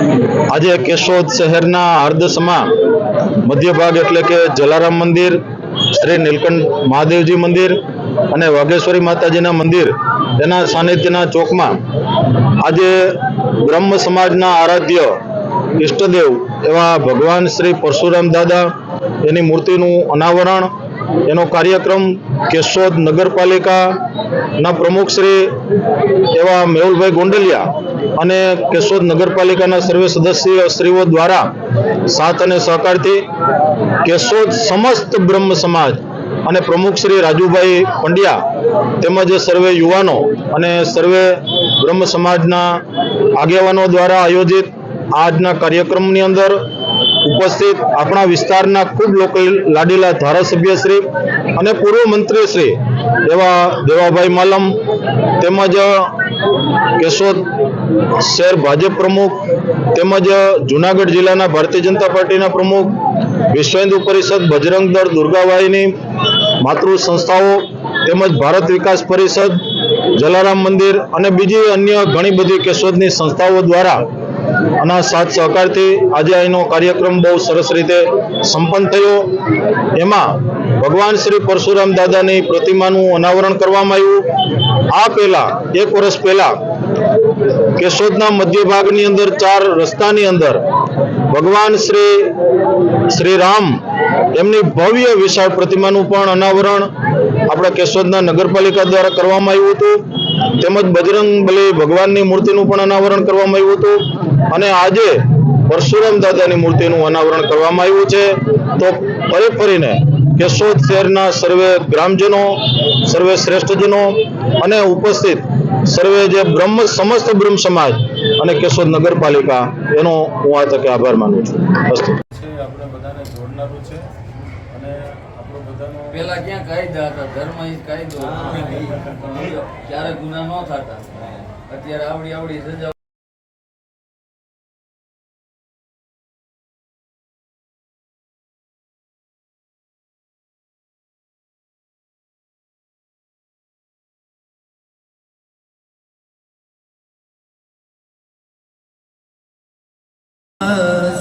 આજે કેશોદ શહેરના હરદસમાં મધ્ય ભાગ એટલે કે જલારામ મંદિર, શ્રી નીલકંઠ મહાદેવજી મંદિર અને વાઘેશ્વરી માતાજીના મંદિર, તેના સાનિધ્યના ચોકમાં આજે બ્રહ્મ સમાજના આરાધ્ય ઈષ્ટદેવ એવા ભગવાન શ્રી પરશુરામ દાદા, એની મૂર્તિનું અનાવરણ એનો કાર્યક્રમ કેશોદ નગરપાલિકાના પ્રમુખ શ્રી એવા મેહુલભાઈ ગોંડલિયા અને કેશોદ નગરપાલિકાના સર્વે સદસ્ય શ્રીઓ દ્વારા સાથ અને સહકારથી કેશોદ સમસ્ત બ્રહ્મ સમાજ અને પ્રમુખ શ્રી રાજુભાઈ પંડ્યા તેમજ સર્વે યુવાનો અને સર્વે બ્રહ્મ સમાજના આગેવાનો દ્વારા આયોજિત આજના કાર્યક્રમની અંદર ઉપસ્થિત આપણા વિસ્તારના ખૂબ લોકો લાડીલા ધારાસભ્ય શ્રી અને પૂર્વ મંત્રી શ્રી એવા દેવાભાઈ માલમ તેમજ કેશોદ શહેર ભાજપ પ્રમુખ તેમજ જુનાગઢ જિલ્લાના ભારતીય જનતા પાર્ટીના પ્રમુખ, વિશ્વ હિન્દુ પરિષદ, બજરંગ દળ, દુર્ગાબાઈની માતૃ સંસ્થાઓ તેમજ ભારત વિકાસ પરિષદ, જલારામ મંદિર અને બીજી અન્ય ઘણી બધી કેશોદની સંસ્થાઓ દ્વારા આના સાથ સહકારથી આજે અહીંનો કાર્યક્રમ બહુ સરસ રીતે સંપન્ન થયો. એમાં ભગવાન શ્રી પરશુરામ દાદાની પ્રતિમાનું અનાવરણ કરવામાં આવ્યું. આ પહેલા, એક વર્ષ પહેલા, કેશોદના મધ્ય ભાગની અંદર, ચાર રસ્તાની અંદર, ભગવાન શ્રી શ્રી રામ, એમની ભવ્ય વિશાળ પ્રતિમાનું પણ અનાવરણ આપણા કેશોદના નગરપાલિકા દ્વારા કરવામાં આવ્યું હતું. તેમજ બજરંગ બલી ભગવાનની મૂર્તિનું પણ અનાવરણ કરવામાં આવ્યું હતું. અને આજે પરશુરામ દાદાની મૂર્તિનું અનાવરણ કરવામાં આવ્યું છે. તો ફરી ફરીને કેશોદ શહેરના સર્વે ગ્રામજનો, સર્વે શ્રેષ્ઠજનો અને ઉપસ્થિત સર્વે જે બ્રહ્મ, સમસ્ત બ્રહ્મ સમાજ અને કેશોદ નગરપાલિકા, એનો હું આ તકે આભાર માનું છું. આપણે બધાને જોડનારું છે. અને પેલા ક્યાં કાયદા હતા? ધર્મ કાયદો ક્યારે ગુના ન થતા. અત્યારે આવડી આવડી સજા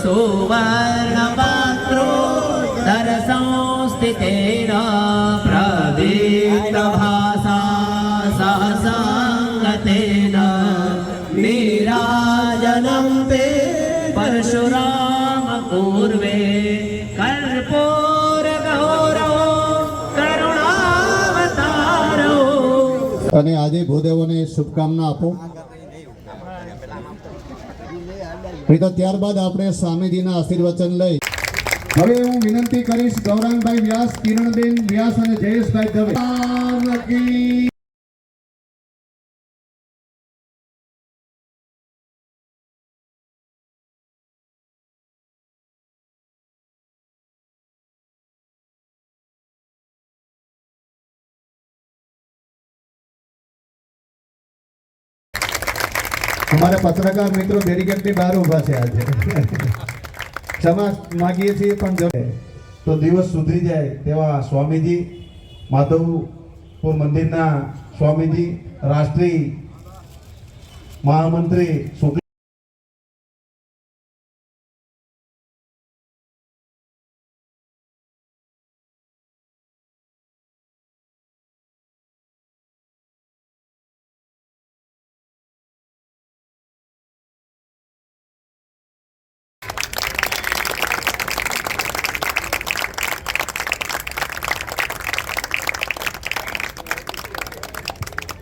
સુવર્ણ પાત્રો दरसंस्थितेन प्रदीप्तभासा सहसङ्गतेन नीराजनं ते परशुरामपूर्वे कर्पूरगौरवो करुणावतारो અને આજે ભૂદેવોને શુભકામના આપો નહીં તો ત્યારબાદ આપણે સ્વામીજીના આશીર્વચન લઈ હવે હું વિનંતી કરીશ ગૌરાંગભાઈ વ્યાસ, કિરણબેન વ્યાસ અને જયેશભાઈ દવે. અમારા પત્રકાર મિત્રો બેરિકેડની બહાર ઊભા છે આજે. ક્ષમા માગીએ છીએ પણ તો દિવસ સુધરી જાય તેવા સ્વામીજી, માધવપુર મંદિરના સ્વામીજી, રાષ્ટ્રીય મહામંત્રી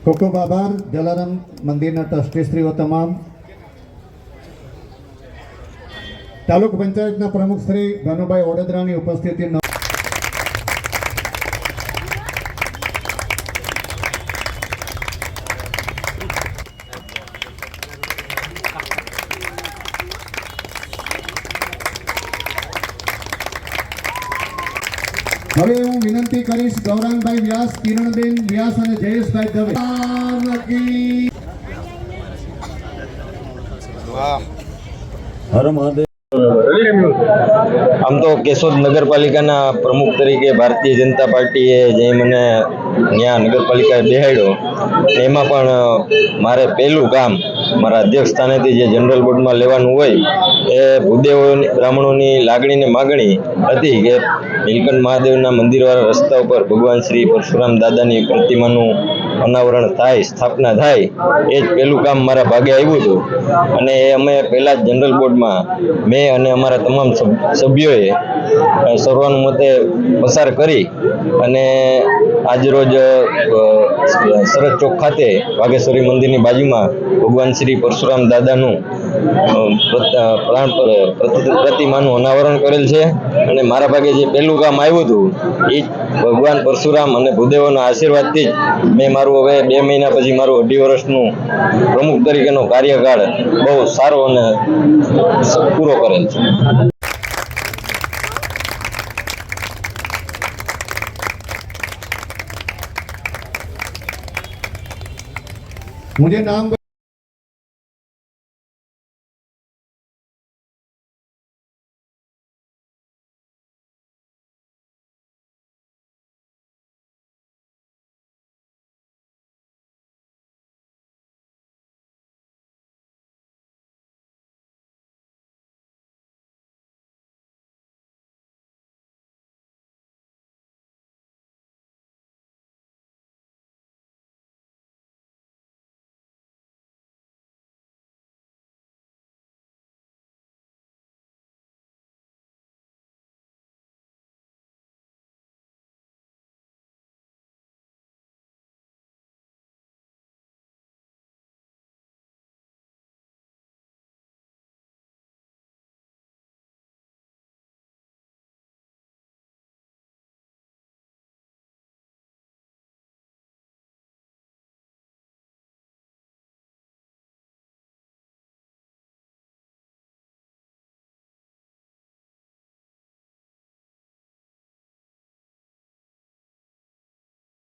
ખૂબ ખૂબ આભાર. જલારામ મંદિરના ટ્રસ્ટીશ્રીઓ તમામ. તાલુક પંચાયતના પ્રમુખ શ્રી ભાનુભાઈ ઓડદરાની ઉપસ્થિતિ હવે હું વિનંતી કરીશ ગૌરાંગભાઈ વ્યાસ કિરણબેન વ્યાસ અને જયેશભાઈ દવે. હર મહાદેવ. આમ તો કેશોદ નગરપાલિકાના પ્રમુખ તરીકે ભારતીય જનતા પાર્ટીએ જે મને ત્યાં નગરપાલિકાએ બેહાડ્યો એમાં પણ મારે પહેલું કામ મારા અધ્યક્ષ સ્થાનેથી જે જનરલ બોર્ડમાં લેવાનું હોય, એ ભૂદેવોની, બ્રાહ્મણોની લાગણીને માગણી હતી કે નીલકંઠ મહાદેવના મંદિરવાળા રસ્તા ઉપર ભગવાન શ્રી પરશુરામ દાદાની પ્રતિમાનું અનાવરણ થાય, સ્થાપના થાય, એ જ પહેલું કામ મારા ભાગે આવ્યું હતું. અને એ અમે પહેલાં જ જનરલ બોર્ડમાં મેં અને અમારા તમામ સભ્યોએ સર્વાનુમતે પસાર કરી અને આજરોજ સરસ ચોક ખાતે વાઘેશ્વરી મંદિરની બાજુમાં ભગવાન શ્રી પરશુરામ દાદાનું પ્રાણ પ- પ્રતિ- પ્રતિમાનું અનાવરણ કરેલ છે અને મારા ભાગે જે પહેલું કામ આવ્યું હતું એ જ ભગવાન પરશુરામ અને ભૂદેવોના આશીર્વાદથી જ મેં મારું હવે બે મહિના પછી મારું અઢી વર્ષનું પ્રમુખ તરીકેનો કાર્યકાળ બહુ સારો અને સ- પૂરો કરેલ છે मुझे नाम